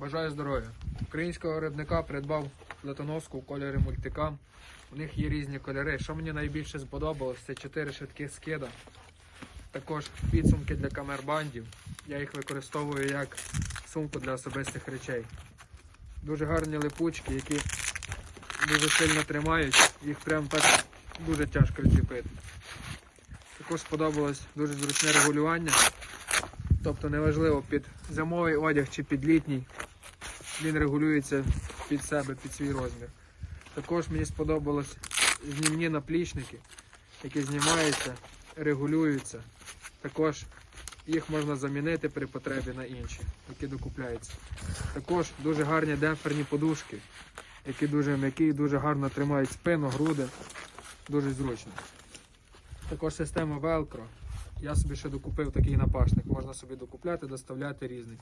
Бажаю здоров'я. Українського виробника придбав летоноску в кольорі мультикам. У них є різні кольори. Що мені найбільше сподобалось, це 4 швидких скида. Також підсумки для камербандів. Я їх використовую як сумку для особистих речей. Дуже гарні липучки, які дуже сильно тримають, їх прям так дуже тяжко відчепити. Також сподобалось дуже зручне регулювання. Тобто неважливо під зимовий одяг чи під літній, він регулюється під себе, під свій розмір. Також мені сподобалось знімні наплічники, які знімаються, регулюються. Також їх можна замінити при потребі на інші, які докупляються. Також дуже гарні демпферні подушки, які дуже м'які, дуже гарно тримають спину, груди, дуже зручно. Також система Velcro. Я собі ще докупив такий напашник. Можна собі докупляти, доставляти різний.